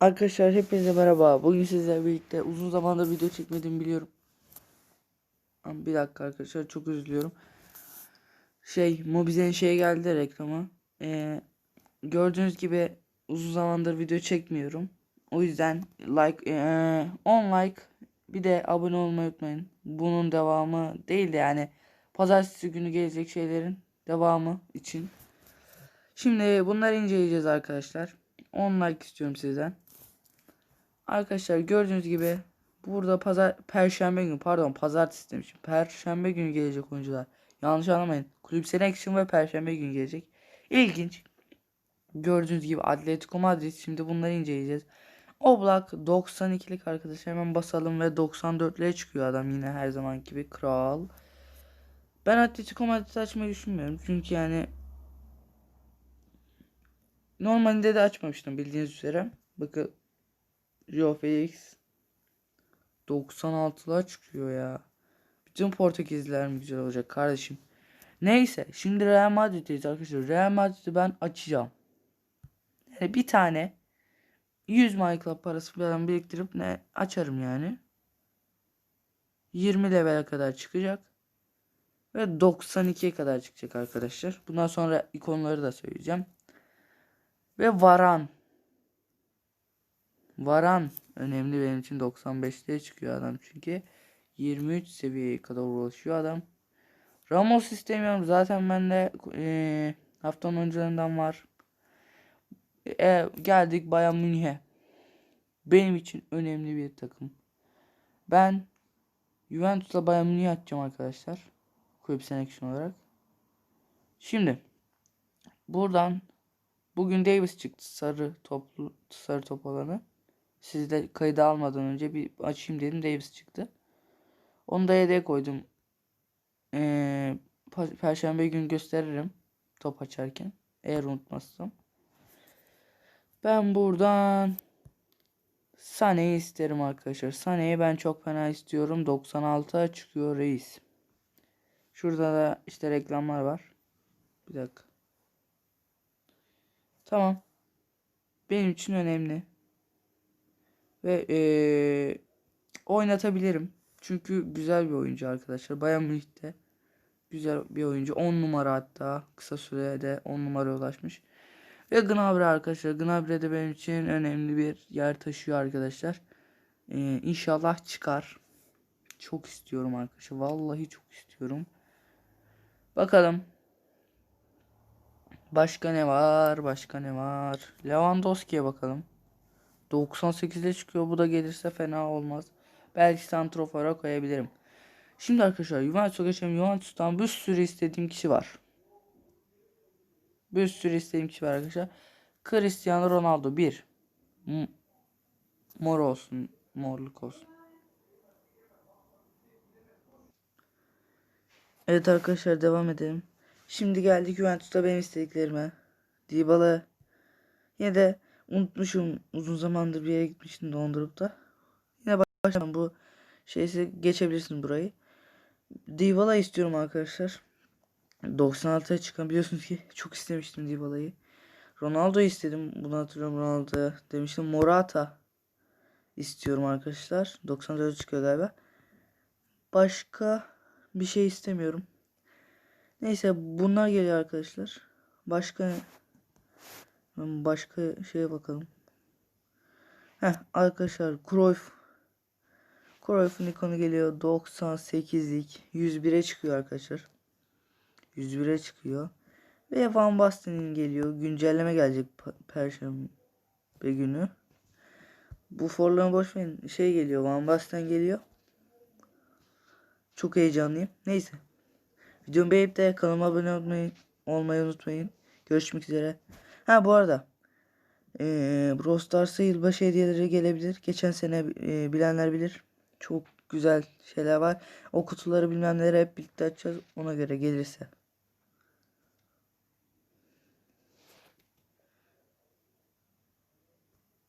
Arkadaşlar hepinize merhaba. Bugün sizlerle birlikte uzun zamandır video çekmedim biliyorum. Ama bir dakika arkadaşlar çok üzülüyorum. Şey Mobizen şeye geldi reklama. Ee, gördüğünüz gibi uzun zamandır video çekmiyorum. O yüzden like ee, 10 like bir de abone olmayı unutmayın. Bunun devamı değil de yani pazartesi günü gelecek şeylerin devamı için. Şimdi bunları inceleyeceğiz arkadaşlar. 10 like istiyorum sizden. Arkadaşlar gördüğünüz gibi burada pazar perşembe günü pardon pazartesi demişim. Perşembe günü gelecek oyuncular. Yanlış anlamayın. Kulüp Selection ve perşembe günü gelecek. İlginç. Gördüğünüz gibi Atletico Madrid şimdi bunları inceleyeceğiz. Oblak 92'lik arkadaşlar hemen basalım ve 94'lüğe çıkıyor adam yine her zaman gibi kral. Ben Atletico Madrid açmayı düşünmüyorum. Çünkü yani normalde de açmamıştım bildiğiniz üzere. Bakın Joe Felix 96'lar çıkıyor ya. Bütün Portekizliler mi güzel olacak kardeşim. Neyse şimdi Real Madrid'deyiz arkadaşlar. Real Madrid'i ben açacağım. Yani bir tane 100 MyClub parası falan biriktirip ne açarım yani. 20 level'e kadar çıkacak. Ve 92'ye kadar çıkacak arkadaşlar. Bundan sonra ikonları da söyleyeceğim. Ve Varan. Varan önemli benim için 95'te çıkıyor adam çünkü 23 seviyeye kadar ulaşıyor adam. Ramos istemiyorum zaten bende e, haftanın oyuncularından var. E, geldik Bayern Münih'e. Benim için önemli bir takım. Ben Juventus'la Bayern Münih'i atacağım arkadaşlar. Kulüp selection olarak. Şimdi buradan bugün Davis çıktı sarı toplu sarı top olanı. Sizi de kayıda almadan önce bir açayım dedim Davis çıktı. Onu da yedeğe koydum. Ee, Perşembe gün gösteririm top açarken. Eğer unutmazsam. Ben buradan Sane'yi isterim arkadaşlar. Sane'yi ben çok fena istiyorum. 96'a çıkıyor reis. Şurada da işte reklamlar var. Bir dakika. Tamam. Benim için önemli. Ve ee, oynatabilirim. Çünkü güzel bir oyuncu arkadaşlar. Bayern Münih'te güzel bir oyuncu. 10 numara hatta kısa sürede 10 numara ulaşmış. Ve Gnabry arkadaşlar. Gnabry de benim için önemli bir yer taşıyor arkadaşlar. Ee, inşallah çıkar. Çok istiyorum arkadaşlar. Vallahi çok istiyorum. Bakalım. Başka ne var? Başka ne var? Lewandowski'ye bakalım. 98'e çıkıyor. Bu da gelirse fena olmaz. Belki santrofora koyabilirim. Şimdi arkadaşlar Juventus'a geçelim. Juventus'tan bir sürü istediğim kişi var. Bir sürü istediğim kişi var arkadaşlar. Cristiano Ronaldo 1. Mor olsun. Morluk olsun. Evet arkadaşlar devam edelim. Şimdi geldik Juventus'ta benim istediklerime. Dybala yine de unutmuşum uzun zamandır bir yere gitmiştim dondurup da. Yine başlayalım bu şeyse geçebilirsin burayı. Dybala istiyorum arkadaşlar. 96'ya çıkan biliyorsunuz ki çok istemiştim Dybala'yı. Ronaldo istedim. Bunu hatırlıyorum Ronaldo demiştim. Morata istiyorum arkadaşlar. 94 çıkıyor galiba. Başka bir şey istemiyorum. Neyse bunlar geliyor arkadaşlar. Başka başka şeye bakalım. Heh arkadaşlar Cruyff Cruyff'un ikonu geliyor 98'lik 101'e çıkıyor arkadaşlar. 101'e çıkıyor. Ve Van Basten'in geliyor. Güncelleme gelecek perşembe günü. Bu forlarını boş verin. Şey geliyor. Van Basten geliyor. Çok heyecanlıyım. Neyse. Videomu beğenip de kanalıma abone olmayı, olmayı unutmayın. Görüşmek üzere. Ha bu arada. Ee, Brawl Stars'a yılbaşı hediyeleri gelebilir. Geçen sene e, bilenler bilir. Çok güzel şeyler var. O kutuları bilmem neleri hep birlikte açacağız. Ona göre gelirse.